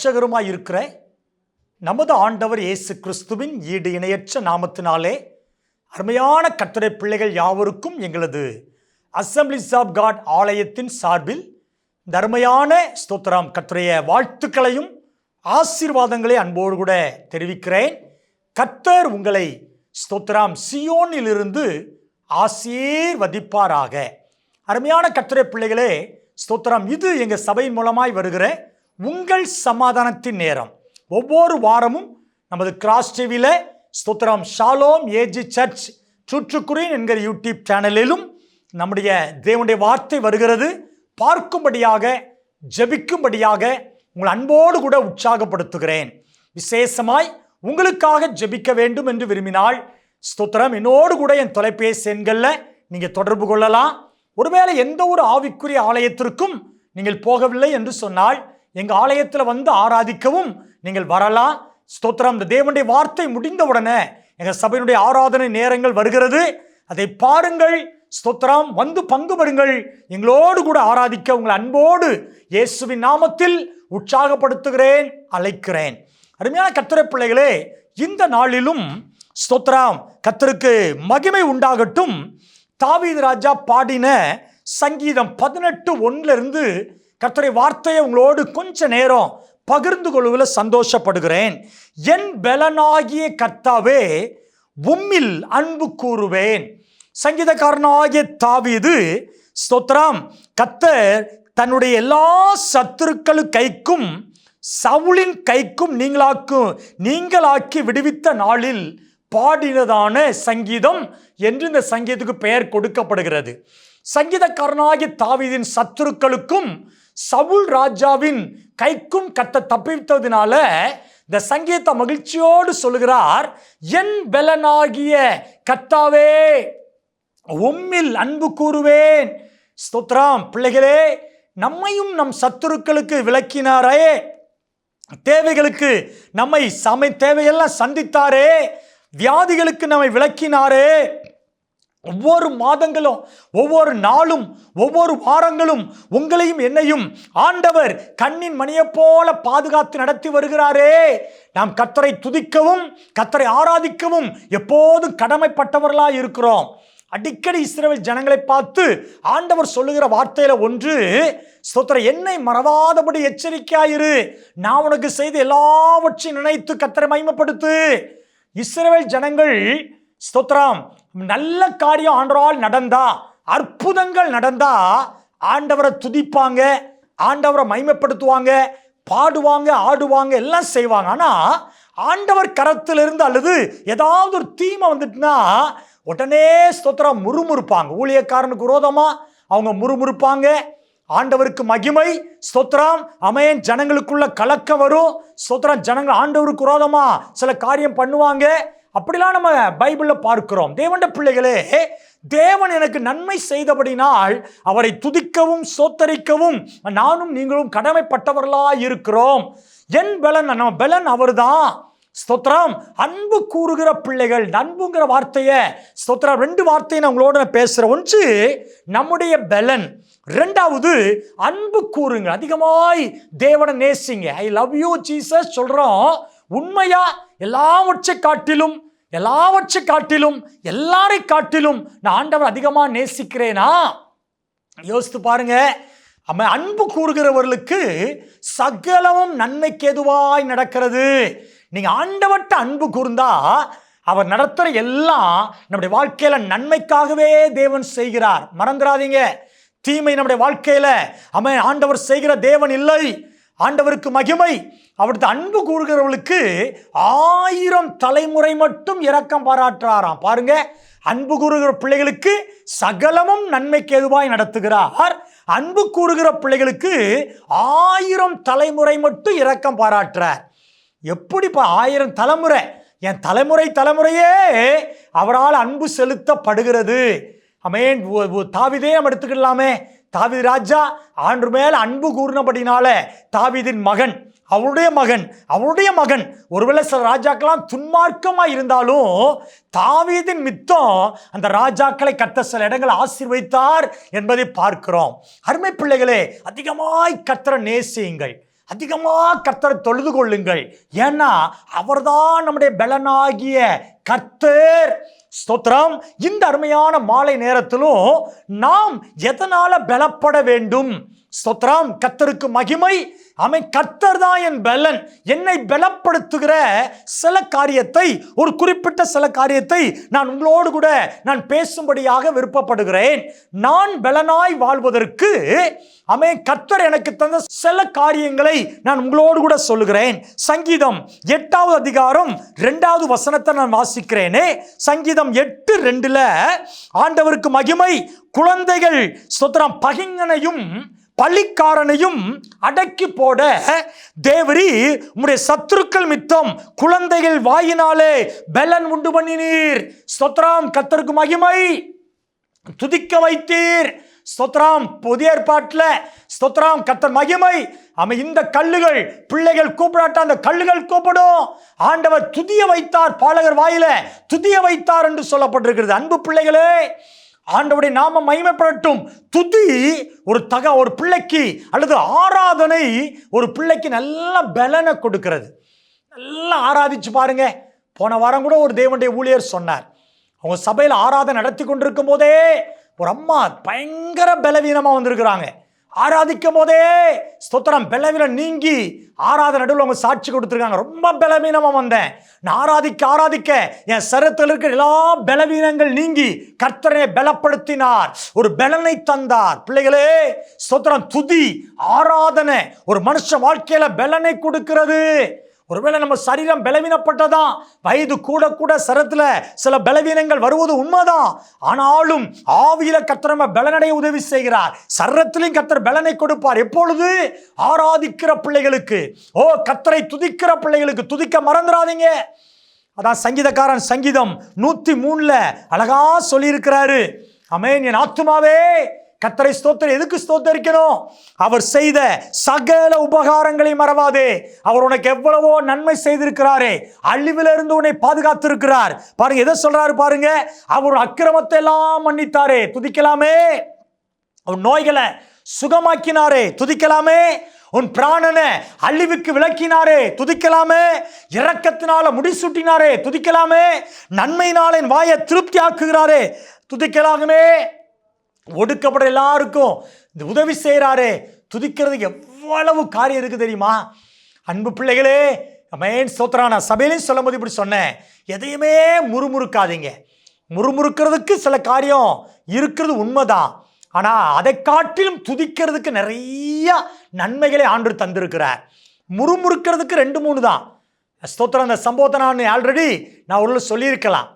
ஆண்டவரும் இரட்சகருமாய் இருக்கிற நமது ஆண்டவர் இயேசு கிறிஸ்துவின் ஈடு இணையற்ற நாமத்தினாலே அருமையான கத்துரை பிள்ளைகள் யாவருக்கும் எங்களது அசம்பிளிஸ் ஆஃப் காட் ஆலயத்தின் சார்பில் தர்மையான ஸ்தோத்திரம். கத்துரைய வாழ்த்துக்களையும் ஆசீர்வாதங்களை அன்போடு கூட தெரிவிக்கிறேன். கத்தர் உங்களை ஸ்தோத்ராம் சியோனிலிருந்து ஆசீர்வதிப்பாராக. அருமையான கத்துரை பிள்ளைகளே ஸ்தோத்திரம். இது எங்கள் சபையின் மூலமாய் வருகிற உங்கள் சமாதானத்தின் நேரம். ஒவ்வொரு வாரமும் நமது கிராஸ் டிவியில் ஸ்தோத்திரம். ஷாலோம் ஏஜி சர்ச் சுற்றுக்குறின் என்கிற யூடியூப் சேனலிலும் நம்முடைய தேவனுடைய வார்த்தை வருகிறது. பார்க்கும்படியாக ஜெபிக்கும்படியாக உங்கள் அன்போடு கூட உற்சாகப்படுத்துகிறேன். விசேஷமாய் உங்களுக்காக ஜெபிக்க வேண்டும் என்று விரும்பினால் ஸ்தோத்திரம். என்னோடு கூட என் தொலைபேசி எண்களில் நீங்கள் தொடர்பு கொள்ளலாம். ஒருவேளை எந்த ஒரு ஆவிக்குரிய ஆலயத்திற்கும் நீங்கள் போகவில்லை என்று சொன்னால் எங்கள் ஆலயத்தில் வந்து ஆராதிக்கவும். நீங்கள் வரலாம். ஸ்தோத்திரம். இந்த தேவனுடைய வார்த்தை முடிந்தவுடனே எங்கள் சபையினுடைய ஆராதனை நேரங்கள் வருகிறது. அதை பாருங்கள். ஸ்தோத்திரம். வந்து பங்கு பெறுங்கள். எங்களோடு கூட ஆராதிக்க உங்கள் அன்போடு இயேசுவின் நாமத்தில் உற்சாகப்படுத்துகிறேன் அழைக்கிறேன். அருமையான கத்திரை பிள்ளைகளே இந்த நாளிலும் ஸ்தோத்ராம் கத்தருக்கு மகிமை உண்டாகட்டும். தாவீது ராஜா பாடின சங்கீதம் பதினெட்டு ஒன்றிலிருந்து கர்த்தரை வார்த்தையை உங்களோடு கொஞ்ச நேரம் பகிர்ந்து கொள்வதில் சந்தோஷப்படுகிறேன். என் பலனாகிய கர்த்தாவே உம்மில் அன்பு கூறுவேன். சங்கீதக்காரனாகிய தாவீது ஸ்தோத்ராம் கத்தர் தன்னுடைய எல்லா சத்துருக்களு கைக்கும் சவுளின் கைக்கும் நீங்களாக்கும் நீங்களாக்கி விடுவித்த நாளில் பாடினதான சங்கீதம் என்று இந்த சங்கீதத்துக்கு பெயர் கொடுக்கப்படுகிறது. சங்கீதக்காரனாகிய தாவிதின் சத்துருக்களுக்கும் சவுல் ராஜாவின் கைக்கும் கத்த தப்பித்ததினால இந்த சங்கீத மகிழ்ச்சியோடு சொல்லுகிறார் என் பலனாகிய கத்தாவே உம்மில் அன்பு கூறுவேன். ஸ்தோத்ராம் பிள்ளைகளே நம்மையும் நம் சத்துருக்களுக்கு விளக்கினாரே. தேவைகளுக்கு நம்மை சமை தேவையெல்லாம் சந்தித்தாரே. வியாதிகளுக்கு நம்மை விளக்கினாரே. ஒவ்வொரு மாதங்களும் ஒவ்வொரு நாளும் ஒவ்வொரு வாரங்களும் உங்களையும் என்னையும் ஆண்டவர் கண்ணின் மணியைப் போல பாதுகாத்து நடத்தி வருகிறாரே. நாம் கத்தரை துதிக்கவும் கத்தரை ஆராதிக்கவும் எப்போதும் கடமைப்பட்டவர்களாக இருக்கிறோம். அடிக்கடி இஸ்ரேல் ஜனங்களை பார்த்து ஆண்டவர் சொல்லுகிற வார்த்தையில ஒன்று ஸ்தோத்திர என்னை மறவாதபடி எச்சரிக்கையாயிரு. நான் உனக்கு செய்து எல்லாவற்றையும் நினைத்து கத்தரை மகிமைப்படுத்து. இஸ்ரேல் ஜனங்கள் ஸ்தோத்ராம் நல்ல காரியம் ஆண்டவரால் நடந்தா அற்புதங்கள் நடந்தா ஆண்டவரை துதிப்பாங்க ஆண்டவரை மைமைப்படுத்துவாங்க பாடுவாங்க ஆடுவாங்க எல்லாம் செய்வாங்க. ஆனால் ஆண்டவர் கரத்திலிருந்து அல்லது ஏதாவது ஒரு தீமை வந்துட்டுனா உடனே ஸ்தோத்திரம் முறுமுறுப்பாங்க. ஊழியக்காரனுக்கு விரோதமாக அவங்க முறுமுறுப்பாங்க. ஆண்டவருக்கு மகிமை ஸ்தோத்திரம் அமையன் ஜனங்களுக்குள்ள கலக்கம் வரும். ஸ்தோத்திரம் ஜனங்கள் ஆண்டவருக்கு விரோதமாக சில காரியம் பண்ணுவாங்க. அப்படிலாம் நம்ம பைபிளில் பார்க்கிறோம். தேவண்ட பிள்ளைகளே தேவன் எனக்கு நன்மை செய்தபடினால் அவரை துதிக்கவும் சோத்தரிக்கவும் நானும் நீங்களும் கடமைப்பட்டவர்களாக இருக்கிறோம். என் பலன் நம்ம பலன் அவர்தான். ஸ்தோத்ரம் அன்பு கூறுகிற பிள்ளைகள் அன்புங்கிற வார்த்தையை ஸ்தோத்ரா ரெண்டு வார்த்தையை நான் உங்களோட நான் பேசுகிறேன் ஒன்று நம்முடைய பலன். ரெண்டாவது அன்பு கூறுங்க அதிகமாய் தேவனை நேசிங்க. ஐ லவ் யூ ஜீசஸ் சொல்கிறோம் உண்மையாக எல்லாவற்றை காட்டிலும் எல்லாவற்றை காட்டிலும் எல்லாரை காட்டிலும் நான் ஆண்டவர் அதிகமாக நேசிக்கிறேனா? யோசித்து பாருங்க. அவன் அன்பு கூறுகிறவர்களுக்கு சகலமும் நன்மைக்கு எதுவாய் நடக்கிறது. நீங்கள் ஆண்டவர்கிட்ட அன்பு கூர்ந்தா அவர் நடத்துகிற எல்லாம் நம்முடைய வாழ்க்கையில் நன்மைக்காகவே தேவன் செய்கிறார். மறந்துடாதீங்க. தீமை நம்முடைய வாழ்க்கையில் அவன் ஆண்டவர் செய்கிற தேவன் இல்லை. ஆண்டவருக்கு மகிமை அவரது அன்பு கூறுகிறவர்களுக்கு ஆயிரம் தலைமுறை மட்டும் இரக்கம் பாராட்டுறாராம். பாருங்க அன்பு கூறுகிற பிள்ளைகளுக்கு சகலமும் நன்மைக்கு எதுவாய் நடத்துகிறார். அன்பு கூறுகிற பிள்ளைகளுக்கு ஆயிரம் தலைமுறை மட்டும் இரக்கம் பாராட்டுறார். எப்படிப்பா ஆயிரம் தலைமுறை? என் தலைமுறை தலைமுறையே அவரால் அன்பு செலுத்தப்படுகிறது. அமேன். தாவிதே நம்ம எடுத்துக்கலாமே தாவிது ராஜா ஆண்டு மேல் அன்பு கூறினபடினால தாவிதின் மகன். அவருடைய மகன் அவருடைய மகன். ஒருவேளை சில ராஜாக்கெல்லாம் துன்மார்க்கமாக இருந்தாலும் தாவீதின் மித்தம் அந்த ராஜாக்களை கத்த சில இடங்களை ஆசீர்வதித்தார் என்பதை பார்க்கிறோம். அருமை பிள்ளைகளே அதிகமாய் கத்திர நேசியுங்கள். அதிகமாக கர்த்தரை தொழுது கொள்ளுங்கள். ஏன்னா அவர்தான் நம்முடைய பலனாகிய கர்த்தர். ஸ்தோத்திரம். இந்த அருமையான மாலை நேரத்திலும் நாம் எதனால் பலப்பட வேண்டும்? ஸ்தோத்ரம் கத்தருக்கு மகிமை. அவன் கத்தர் தான் என் பலன். என்னை பலப்படுத்துகிற சில காரியத்தை ஒரு குறிப்பிட்ட சில காரியத்தை நான் உங்களோடு கூட நான் பேசும்படியாக விருப்பப்படுகிறேன். நான் பலனாய் வாழ்வதற்கு அவன் கத்தர் எனக்கு தந்த சில காரியங்களை நான் உங்களோடு கூட சொல்லுகிறேன். சங்கீதம் எட்டாவது அதிகாரம் ரெண்டாவது வசனத்தை நான் வாசிக்கிறேனே. சங்கீதம் எட்டு ரெண்டுல ஆண்டவருக்கு மகிமை குழந்தைகள் ஸ்தோத்திரம் பகிங்கனையும் பள்ளிக்காரனையும் அடக்கி போட தேவரி உம்முடைய சத்துருக்கள் மித்தம் குழந்தைகள் வாயினாலே பெலன் உண்டு பண்ணினீர். ஸ்தோத்ராம் கத்தருக்கு மகிமை. துதிக்க வைத்தீர். ஸ்தோத்ராம் புதிய ஏற்பாட்டில் ஸ்தோத்ராம் கத்தர் மகிமை. அவன் இந்த கல்லுகள் பிள்ளைகள் கூப்பிடாட்ட அந்த கல்லுகள் கூப்பிடும். ஆண்டவர் துதிய வைத்தார் பாலகர் வாயில துதிய வைத்தார் என்று சொல்லப்பட்டிருக்கிறது. அன்பு பிள்ளைகளே ஆண்டவுடைய நாம மகிமைப்படட்டும். துதி ஒரு தக ஒரு பிள்ளைக்கு அல்லது ஆராதனை ஒரு பிள்ளைக்கு நல்ல பலனை கொடுக்கிறது. நல்லா ஆராதிச்சு பாருங்க. போன வாரம் கூட ஒரு தேவனுடைய ஊழியர் சொன்னார். அவங்க சபையில் ஆராதனை நடத்தி கொண்டிருக்கும் போதே ஒரு அம்மா பயங்கர பலவீனமாக வந்திருக்கிறாங்க. ஆராதிக்கும் போதே ஸ்தோத்திரம் பலவீனம் நீங்கி ஆராதனை நடுவில் அவங்க சாட்சி கொடுத்துருக்காங்க. ரொம்ப பலவீனமாக வந்தேன். நான் ஆராதிக்க ஆராதிக்க என் சரத்தில் இருக்கிற எல்லா பலவீனங்கள் நீங்கி கர்த்தரை பலப்படுத்தினார். ஒரு பலனை தந்தார். பிள்ளைகளே ஸ்தோத்திரம் துதி ஆராதனை. ஒரு மனுஷ வாழ்க்கையில் பலனை கொடுக்கிறது. ஒருவேளை நம்ம சரீரம் பலவீனப்பட்டதான் வயது கூட கூட சரத்தில் சில பலவீனங்கள் வருவது உண்மைதான் ஆனாலும் ஆவியில கர்த்தர் நம்ம பலனடைய உதவி செய்கிறார். சரத்திலையும் கத்தர் பலனை கொடுப்பார். எப்பொழுது? ஆராதிக்கிற பிள்ளைகளுக்கு. ஓ கத்தரை துதிக்கிற பிள்ளைகளுக்கு. துதிக்க மறந்துடாதீங்க அதான் சங்கீதக்காரன் சங்கீதம் நூற்றி மூணில் அழகா சொல்லியிருக்கிறாரு. அமேன் என் ஆத்துமாவே. கத்தரை ஸ்தோத்திரம். எதுக்கு ஸ்தோத்தரிக்கணும்? அவர் செய்த சகல உபகாரங்களை மறவாதே. அவர் உனக்கு எவ்வளவோ நன்மை செய்திருக்கிறாரே. அழிவிலிருந்து உன்னை பாதுகாத்திருக்கிறார். பாருங்க எதை சொல்றாரு பாருங்க? அவர் அக்கிரமத்தை எல்லாம் மன்னித்தாரே. துதிக்கலாமே. உன் நோய்களை சுகமாக்கினாரே. துதிக்கலாமே. உன் பிராணனை அழிவுக்கு விளக்கினாரே துதிக்கலாமே. இரக்கத்தினால முடிசூட்டினாரே. துதிக்கலாமே. நன்மையினால என் வாயை திருப்தி ஆக்குகிறாரே துதிக்கலாமே ஒடுக்கப்பட எல்லாருக்கும் இந்த உதவி செய்கிறாரே துதிக்கிறது எவ்வளவு காரியம் இருக்குது தெரியுமா? அன்பு பிள்ளைகளே மெயின் ஸ்தோத்திரம் நான் சபையிலையும் சொல்லும்போது இப்படி சொன்னேன். எதையுமே முறுமுறுக்காதீங்க. முறுமுறுக்கிறதுக்கு சில காரியம் இருக்கிறது உண்மைதான். ஆனால் அதை காட்டிலும் துதிக்கிறதுக்கு நிறைய நன்மைகளை ஆண்டு தந்திருக்கிறார். முறுமுறுக்கிறதுக்கு ரெண்டு மூணு தான். ஸ்தோத்திரம் அந்த சம்பவத்தை நான் ஆல்ரெடி நான் உள்ள சொல்லியிருக்கலாம்.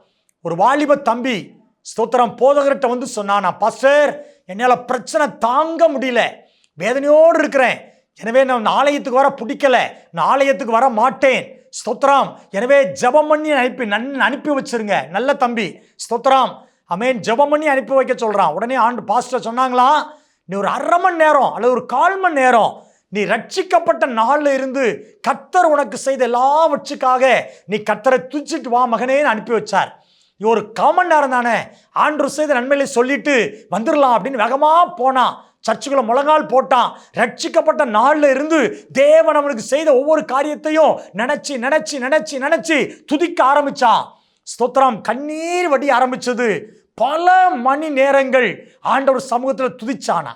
ஒரு வாலிப தம்பி ஸ்தோத்திரம். போதகர்கிட்ட வந்து சொன்னான் நான் பாஸ்டர் என்னால் பிரச்சனை தாங்க முடியல. வேதனையோடு இருக்கிறேன். எனவே நான் ஆலயத்துக்கு வர பிடிக்கல. நான் ஆலயத்துக்கு வர மாட்டேன். ஸ்தோத்திரம். எனவே ஜெபம் பண்ணி அனுப்பி நன் அனுப்பி வச்சிருங்க. நல்ல தம்பி ஸ்தோத்ராம் அமேன் ஜபம் பண்ணி அனுப்பி வைக்க சொல்கிறான் உடனே ஆண்டு பாஸ்டர் சொன்னாங்களா நீ ஒரு அரை மணி நேரம் அல்லது ஒரு கால் மணி நேரம் நீ ரட்சிக்கப்பட்ட நாளில் இருந்து கத்தர் உனக்கு செய்த எல்லாவற்றுக்காக நீ கத்தரை துச்சிட்டு வா மகனேன்னு அனுப்பி வச்சார். இது ஒரு காமன் நேரம் தானே ஆண்டு செய்த நன்மைகளை சொல்லிட்டு வந்துடலாம் அப்படின்னு வேகமாக போனான். சர்ச்சுக்குள்ள முழங்கால் போட்டான். ரட்சிக்கப்பட்ட நாளில் இருந்து தேவன் அவனுக்கு செய்த ஒவ்வொரு காரியத்தையும் நினச்சி நினச்சி நினச்சி நினச்சி துதிக்க ஆரம்பித்தான் ஸ்தோத்திரம். கண்ணீர் வடி ஆரம்பித்தது பல மணி நேரங்கள் ஆண்டவர் சமூகத்தில் துதிச்சானா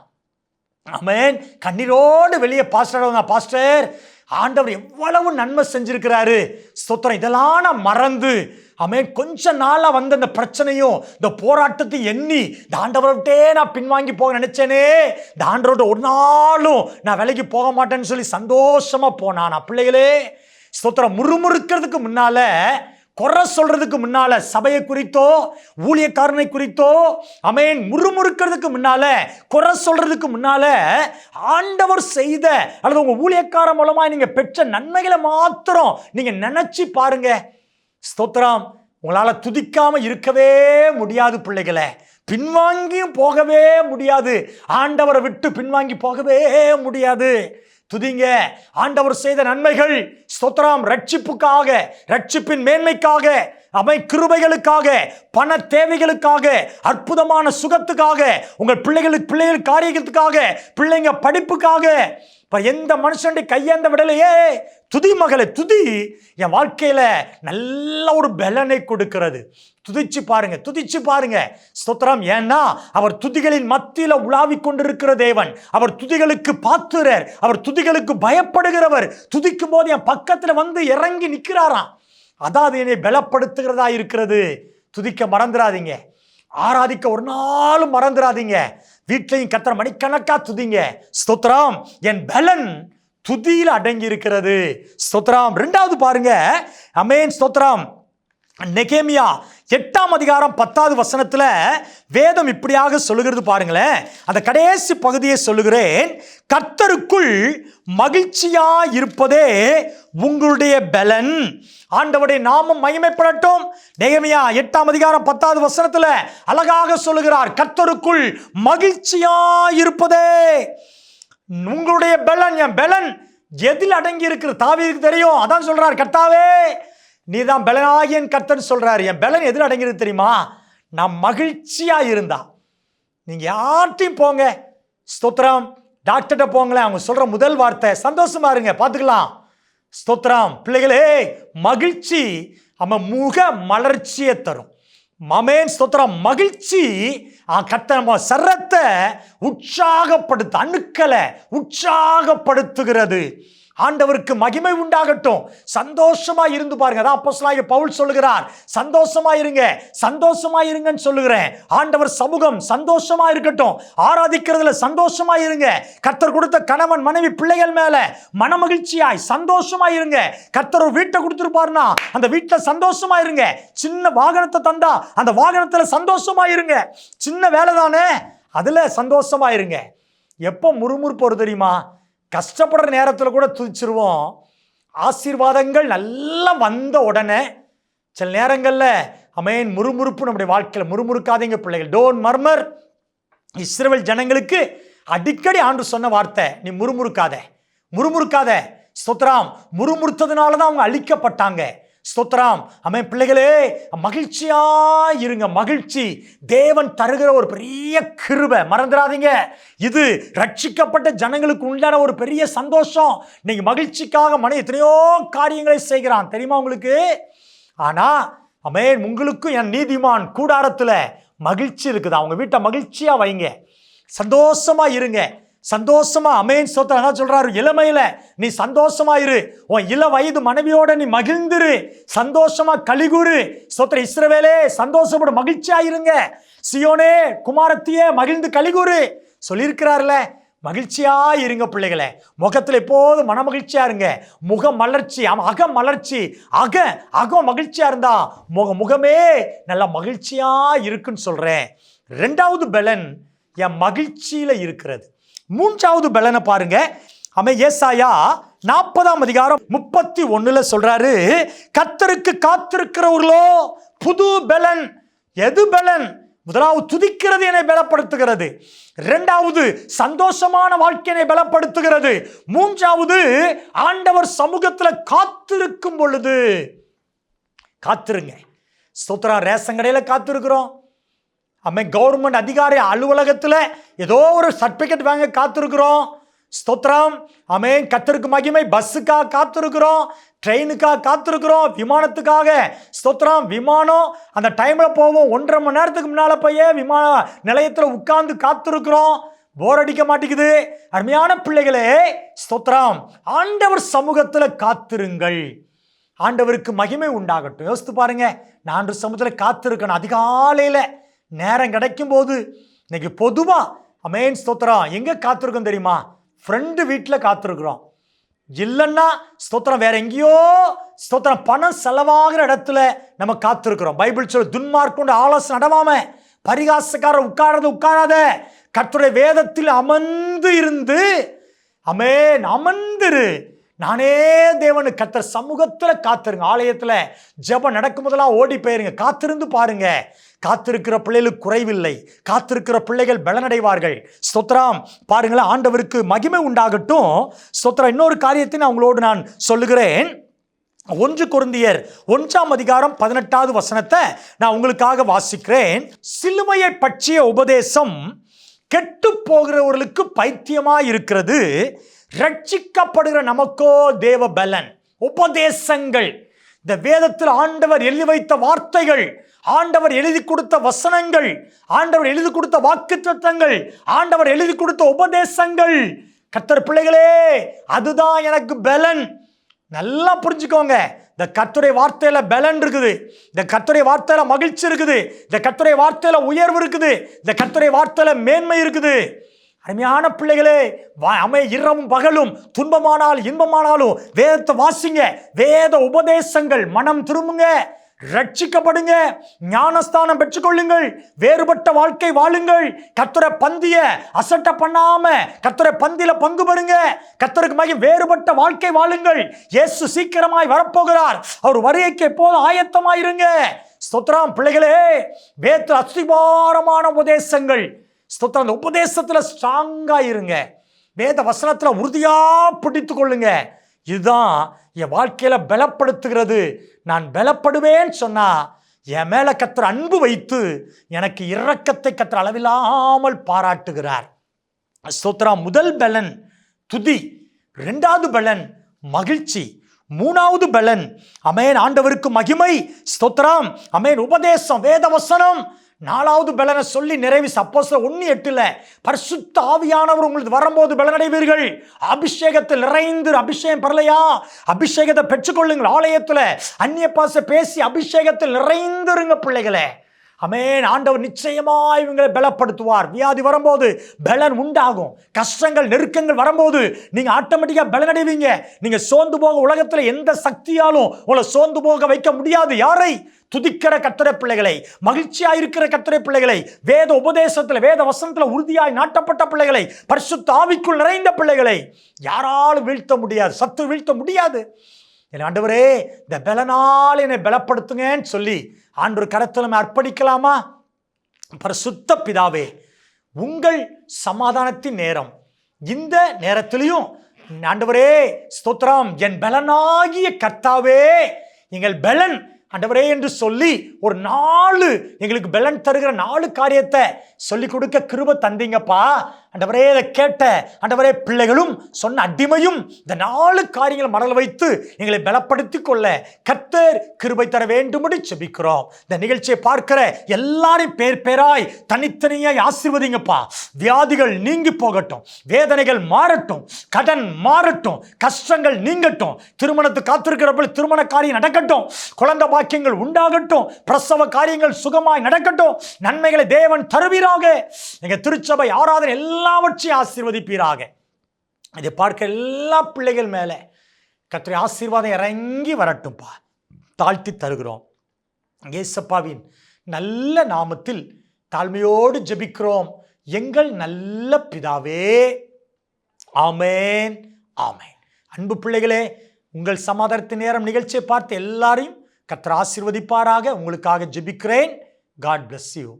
அமேன் கண்ணீரோடு வெளியே பாஸ்டர் வந்தான் பாஸ்டர் ஆண்டவர் எவ்வளவு நன்மை செஞ்சிருக்கிறாரு. ஸ்தோத்திரம். இதெல்லாம் நான் மறந்து அமே கொஞ்ச நாளாக வந்த இந்த பிரச்சனையும் இந்த போராட்டத்தை எண்ணி இந்த ஆண்டவர்கிட்டே நான் பின்வாங்கி போக நினச்சேனே. இந்த ஆண்டவர்கிட்ட ஒரு நாளும் நான் வேலைக்கு போக மாட்டேன்னு சொல்லி சந்தோஷமாக போனான். நான் பிள்ளைகளே ஸ்தோத்திரம் முறுமுறுக்கிறதுக்கு முன்னால குறை சொல்றதுக்கு முன்னால சபையை குறித்தோ ஊழியக்காரனை குறித்தோ அமேன் முறுமுறுக்கிறதுக்கு முன்னால குறை சொல்றதுக்கு முன்னால ஆண்டவர் செய்த அல்லது உங்க ஊழியக்காரன் மூலமா நீங்க பெற்ற நன்மைகளை மாத்திரம் நீங்க நினைச்சு பாருங்க. ஸ்தோத்திரம். உங்களால துதிக்காம இருக்கவே முடியாது பிள்ளைகளை. பின்வாங்கியும் போகவே முடியாது. ஆண்டவரை விட்டு பின்வாங்கி போகவே முடியாது. துதிங்க. ஆண்டவர் செய்த நன்மைகள் ஸ்தோத்திரம். ரட்சிப்புக்காக ரட்சிப்பின் மேன்மைக்காக அவை கிருபைகளுக்காக பண தேவைகளுக்காக அற்புதமான சுகத்துக்காக உங்கள் பிள்ளைகளுக்கு பிள்ளைகள் காரியத்துக்காக பிள்ளைங்க படிப்புக்காக இப்போ எந்த மனுஷன் கையேந்த விடலையே துதி மகளே துதி. என் வாழ்க்கையில் நல்ல ஒரு பலனை கொடுக்கிறது. துதிச்சு பாருங்க துதிச்சு பாருங்க. ஸ்தோத்திரம். ஏன்னா அவர் துதிகளின் மத்தியில் உலாவிக் கொண்டிருக்கிற தேவன். அவர் துதிகளுக்கு பாத்துறர் அவர் துதிகளுக்கு பயப்படுகிறவர். துதிக்கும் போது என் பக்கத்தில் வந்து இறங்கி நிற்கிறாராம் அதாவது என்னை பலப்படுத்துகிறதா இருக்கிறது. துதிக்க மறந்துடாதீங்க ஆராதிக்க ஒரு நாளும் மறந்துடாதீங்க வீட்லையும் கத்திர மணிக்கணக்காக துதிங்க. ஸ்தோத்ராம் என் பலன் துதியில் அடங்கி இருக்கிறது ஸ்தோத்ராம் ரெண்டாவது பாருங்க. அமேன். ஸ்தோத்ராம் நெகேமியா எட்டாம் அதிகாரம் பத்தாவது வசனத்தில் வேதம் இப்படியாக சொல்லுகிறது பாருங்களேன். அந்த கடைசி பகுதியை சொல்லுகிறேன். கர்த்தருக்குள் மகிழ்ச்சியா இருப்பதே உங்களுடைய பலன். ஆண்டவருடைய நாமம் மகிமைப்படட்டும். நெகேமியா எட்டாம் அதிகாரம் பத்தாவது வசனத்தில் அழகாக சொல்லுகிறார். கர்த்தருக்குள் மகிழ்ச்சியா இருப்பதே உங்களுடைய பலன். என் பலன் எதில் அடங்கி இருக்கிற தாவீதுக்கு தெரியும். அதான் சொல்றார் கர்த்தாவே நீ தான் பலனாகிய என் கர்த்தன் சொல்றாரு. என் பலன் எதில் அடங்கியிருக்கு தெரியுமா? நான் மகிழ்ச்சியாக இருந்தா. நீங்கள் யார்ட்டையும் போங்க. ஸ்தோத்திரம். டாக்டர்கிட்ட போங்களேன். அவங்க சொல்கிற முதல் வார்த்தை. சந்தோஷமா இருங்க. பார்த்துக்கலாம். ஸ்தோத்திரம். பிள்ளைகளே மகிழ்ச்சி நம்ம முக மலர்ச்சியை தரும். மமேன் ஸ்தோத்திரம். மகிழ்ச்சி ஆ, கத்த நம்ம சரத்தை உற்சாகப்படுத்த அணுக்களை உற்சாகப்படுத்துகிறது. ஆண்டவருக்கு மகிமை உண்டாகட்டும். சந்தோஷமா இருந்து பாருங்க. அதான் அப்போஸ்தலனாகிய பவுல் சொல்லுகிறார். சந்தோஷமா இருங்க. சந்தோஷமா இருங்கன்னு சொல்லுகிறேன். ஆண்டவர் சமூகம் சந்தோஷமா இருக்கட்டும். ஆராதிக்கிறதுல சந்தோஷமா இருங்க. கர்த்தர் கொடுத்த கணவன் மனைவி பிள்ளைகள் மேல மனமகிழ்ச்சியாய் சந்தோஷமா இருங்க. கர்த்தர் ஒரு வீட்டை கொடுத்துருப்பாருன்னா அந்த வீட்டில் சந்தோஷமா இருங்க. சின்ன வாகனத்தை தந்தா அந்த வாகனத்துல சந்தோஷமா இருங்க. சின்ன வேலை தானே அதுல சந்தோஷமா இருங்க. எப்போ முறுமுறுப்பு வரும் தெரியுமா? கஷ்டப்படுற நேரத்தில் கூட துதிச்சிருவோம். ஆசீர்வாதங்கள் நல்லா வந்த உடனே சில நேரங்களில் அமேன் முறுமுறுப்பு நம்முடைய வாழ்க்கையில் முறுமுறுக்காதீங்க பிள்ளைகள். டோன் மர்மர் இஸ்ரவேல் ஜனங்களுக்கு அடிக்கடி ஆண்டு சொன்ன வார்த்தை நீ முறுமுறுக்காத முறுமுறுக்காத. சுத்ராம் முறுமுறுத்ததுனால தான் அவங்க அழிக்கப்பட்டாங்க. ஸ்தோத்திரம். அமே பிள்ளைகளே மகிழ்ச்சியா இருங்க மகிழ்ச்சி. தேவன் தருகிற ஒரு பெரிய கிருபை. மறந்துடாதீங்க. இது ரட்சிக்கப்பட்ட ஜனங்களுக்கு உண்டான ஒரு பெரிய சந்தோஷம். நீங்க மகிழ்ச்சிக்காக மன எத்தனையோ காரியங்களை செய்கிறான். தெரியுமா உங்களுக்கு? ஆனா அமேன் உங்களுக்கும் என் நீதிமான் கூடாரத்தில் மகிழ்ச்சி இருக்குது. அவங்க வீட்டை மகிழ்ச்சியாக வைங்க. சந்தோஷமாக இருங்க. சந்தோஷமா அமேன் சோத்திரம். அதான் சொல்றாரு இளமையில நீ சந்தோஷமா இரு. உன் இள வயது மனைவியோட நீ மகிழ்ந்துரு. சந்தோஷமா கலிகுரு. சோத்திர இஸ்ரவேலே சந்தோஷப்பட மகிழ்ச்சியாயிருங்க. சியோனே குமாரத்தியே மகிழ்ந்து கலிகுரு. சொல்லியிருக்கிறார்ல மகிழ்ச்சியா இருங்க பிள்ளைகளே. முகத்தில் எப்போதும் மன மகிழ்ச்சியா இருங்க. முக மலர்ச்சி அக மலர்ச்சி அக அகம் மகிழ்ச்சியா இருந்தா முக முகமே நல்லா மகிழ்ச்சியா இருக்குன்னு சொல்றேன். ரெண்டாவது பலன் என் மகிழ்ச்சியில இருக்கிறது. மூன்றாவது பலனை பாருங்க. அமை ஏசாயா நாற்பதாம் அதிகாரம் முப்பத்தி ஒண்ணுல சொல்றாரு கத்தருக்கு காத்திருக்கிறவர்களோ புது பலன் எது பலன்? முதலாவது துதிக்கிறது என்னை பலப்படுத்துகிறது. இரண்டாவது சந்தோஷமான வாழ்க்கையை பலப்படுத்துகிறது. மூன்றாவது ஆண்டவர் சமூகத்தில் காத்திருக்கும் பொழுது காத்திருங்க. ஸ்தோத்திரம் ரேஷன் கடையில் காத்திருக்கிறோம். அம்மை கவர்மெண்ட் அதிகாரி அலுவலகத்தில் ஏதோ ஒரு சர்டிஃபிகேட் வாங்க காத்திருக்கிறோம். ஸ்தோத்ரம் அமேன் கத்தருக்கு மகிமை பஸ்ஸுக்காக காத்திருக்கிறோம். ட்ரெயினுக்காக காத்திருக்கிறோம். விமானத்துக்காக. ஸ்தோத்திரம். விமானம் அந்த டைமில் போவோம். ஒன்றரை மணி நேரத்துக்கு முன்னால் போய் விமான நிலையத்தில் உட்கார்ந்து காத்திருக்கிறோம். போர் அடிக்க மாட்டேங்குது. அருமையான பிள்ளைகளே ஸ்தோத்ரம் ஆண்டவர் சமூகத்தில் காத்திருங்கள். ஆண்டவருக்கு மகிமை உண்டாகட்டும். யோசித்து பாருங்க. நான் சமூகத்தில் காத்திருக்கணும் அதிகாலையில் நேரம் கிடைக்கும் போது இன்னைக்கு பொதுவாக அமேன் ஸ்தோத்திரம். எங்கே காத்திருக்கோம் தெரியுமா? ஃப்ரெண்டு வீட்டில் காத்திருக்கிறோம். இல்லைன்னா ஸ்தோத்திரம் வேற எங்கேயோ ஸ்தோத்திரம் பணம் செலவாகிற இடத்துல நம்ம காத்திருக்கிறோம். பைபிள் சொல்ல துன்மார்க்கொண்டு ஆலோசனை நடவாம பரிகாசக்காரர் உட்காராத உட்காராத கற்றுடைய வேதத்தில் அமர்ந்து இருந்து அமேன் அமர்ந்திரு. நானே தேவனு கத்தர் சமூகத்தில் காத்திருங்க. ஆலயத்தில் ஜெபம் நடக்கும் போதெல்லாம் ஓடி போயிருங்க. காத்திருந்து பாருங்க. காத்திருக்கிற பிள்ளைகளுக்கு குறைவில்லை. காத்திருக்கிற பிள்ளைகள் பலனடைவார்கள். ஸ்தோத்திரம். பாருங்களேன் ஆண்டவருக்கு மகிமை உண்டாகட்டும். ஸ்தோத்திரம் இன்னொரு காரியத்தை நான் உங்களோடு நான் சொல்லுகிறேன். ஒன்று குருந்தியர் ஒன்றாம் அதிகாரம் பதினெட்டாவது வசனத்தை நான் உங்களுக்காக வாசிக்கிறேன். சிலுவையை பற்றிய உபதேசம் கெட்டு போகிறவர்களுக்கு பைத்தியமாக இருக்கிறது. ரட்சிக்கப்படுகிற நமக்கோ தேவ பலன் உபதேசங்கள். இந்த வேதத்தில் ஆண்டவர் எழுதி வைத்த வார்த்தைகள் ஆண்டவர் எழுதி கொடுத்த வசனங்கள் ஆண்டவர் எழுதி கொடுத்த வாக்குத்தத்தங்கள் ஆண்டவர் எழுதி கொடுத்த உபதேசங்கள். கத்தர் பிள்ளைகளே அதுதான் எனக்கு பலன். நல்லா புரிஞ்சுக்கோங்க. இந்த கத்துரை வார்த்தையில பலன் இருக்குது. இந்த கத்துரை வார்த்தையில மகிழ்ச்சி இருக்குது. இந்த கத்துரை வார்த்தையில உயர்வு இருக்குது. இந்த கத்துரை வார்த்தையில மேன்மை இருக்குது. அருமையான பிள்ளைகளே வா அமை இரவும் பகலும் துன்பமானால் இன்பமானாலும் வேதத்தை வாசிங்க வேத உபதேசங்கள் மனம் திரும்புங்க ரட்சிக்கப்படுங்க ஞானஸ்தானம் பெற்றுக்கொள்ளுங்கள் வேறுபட்ட வாழ்க்கை வாழுங்கள் கத்துரை பந்திய அசட்ட பண்ணாம கத்துரை பந்தியில பங்கு பெறுங்க கத்தருக்கு மகி வேறுபட்ட வாழ்க்கை வாழுங்கள் இயேசு சீக்கிரமாய் வரப்போகிறார் அவர் வருகைக்கு எப்போதும் ஆயத்தமாயிருங்க. ஸ்தோத்ராம் பிள்ளைகளே வேத்து அஸ்திபாரமான உபதேசங்கள் ஸ்தோத்திரம். அந்த உபதேசத்தில் ஸ்ட்ராங்காக இருங்க வேத வசனத்தில் உறுதியாக பிடித்து கொள்ளுங்க இதுதான் என் வாழ்க்கையில் பலப்படுத்துகிறது. நான் பலப்படுவேன்னு சொன்னால் என் மேலே கத்துற அன்பு வைத்து எனக்கு இரக்கத்தை கத்துற அளவில்லாமல் பாராட்டுகிறார். ஸ்தோத்ரா முதல் பலன் துதி. ரெண்டாவது பலன் மகிழ்ச்சி. மூணாவது பலன் அமேன் ஆண்டவருக்கு மகிமை. ஸ்தோத்ராம் அமேன் உபதேசம் வேத வசனம் நாலாவது பலனை சொல்லி நிறைவு சப்போஸ் ஒன்று எட்டில் பரிசுத்த ஆவியானவர் உங்களுக்கு வரும்போது பலனடைவீர்கள். அபிஷேகத்தில் நிறைந்து அபிஷேகம் பெறலையா? அபிஷேகத்தை பெற்றுக்கொள்ளுங்கள் ஆலயத்தில். அந்நிய பாச பேசி அபிஷேகத்தில் நிறைந்திருங்க பிள்ளைகளே. அமேன் ஆண்டவர் நிச்சயமாய் இவங்களை பலப்படுத்துவார். வியாதி வரும்போது பலன் உண்டாகும். கஷ்டங்கள் நெருக்கங்கள் வரும்போது நீங்க ஆட்டோமேட்டிக்கா பலனடைவீங்க. நீங்க சோர்ந்து போக உலகத்துல எந்த சக்தியாலும் உங்களை சோர்ந்து போக வைக்க முடியாது. யாரை? துதிக்கிற கத்துரை பிள்ளைகளை மகிழ்ச்சியா இருக்கிற கத்துரை பிள்ளைகளை வேத உபதேசத்துல வேத வசனத்துல உறுதியாய் நாட்டப்பட்ட பிள்ளைகளை பரிசுத்த ஆவிக்குள் நிறைந்த பிள்ளைகளை யாராலும் வீழ்த்த முடியாது. சத்து வீழ்த்த முடியாது. ஆண்டவரே இந்த பலனால் என்னை பலப்படுத்துங்கன்னு சொல்லி ஆண்டு கரத்தில் அர்ப்பணிக்கலாமா? பரிசுத்த பிதாவே உங்கள் சமாதானத்தின் நேரம். இந்த நேரத்திலையும் ஆண்டவரே ஸ்தோத்ரம் என் பலனாகிய கர்த்தாவே எங்கள் பலன் ஆண்டவரே என்று சொல்லி ஒரு நாலு எங்களுக்கு பலன் தருகிற நாலு காரியத்தை சொல்லி கொடுக்க கிருப தந்தீங்கப்பா. அண்டவரே இதை கேட்ட அண்டவரே பிள்ளைகளும் சொன்ன அடிமையும் இந்த நாலு காரியங்களை மடல் வைத்து எங்களை பலப்படுத்தி கொள்ள கத்தர் கிருபை தர வேண்டும்படி செபிக்கிறோம் இந்த நிகழ்ச்சியை பார்க்கிற எல்லாரையும் பேர் பேராய் தனித்தனியாய் ஆசீர்வதிங்கப்பா. வியாதிகள் நீங்கி போகட்டும் வேதனைகள் மாறட்டும் கடன் மாறட்டும் கஷ்டங்கள் நீங்கட்டும். திருமணத்து காத்திருக்கிறப்ப திருமண காரியம் நடக்கட்டும் குழந்தை பாக்கியங்கள் உண்டாகட்டும் பிரசவ காரியங்கள் சுகமாய் நடக்கட்டும். நன்மைகளை தேவன் தருவீராக. எங்கள் திருச்சபை ஆராதனை எல்லாவற்றையும் ஆசீர்வதிப்பீராக. இதை பார்க்க எல்லா பிள்ளைகள் மேலே கத்திரி ஆசீர்வாதம் இறங்கி வரட்டும்பா. தாழ்த்தி தருகிறோம். ஏசப்பாவின் நல்ல நாமத்தில் தாழ்மையோடு ஜெபிக்கிறோம். எங்கள் நல்ல பிதாவே ஆமேன் ஆமேன். அன்பு பிள்ளைகளே உங்கள் சமாதானத்து நேரம் நிகழ்ச்சியை பார்த்து எல்லாரையும் கத்திர ஆசீர்வதிப்பாராக. உங்களுக்காக ஜெபிக்கிறேன். God bless you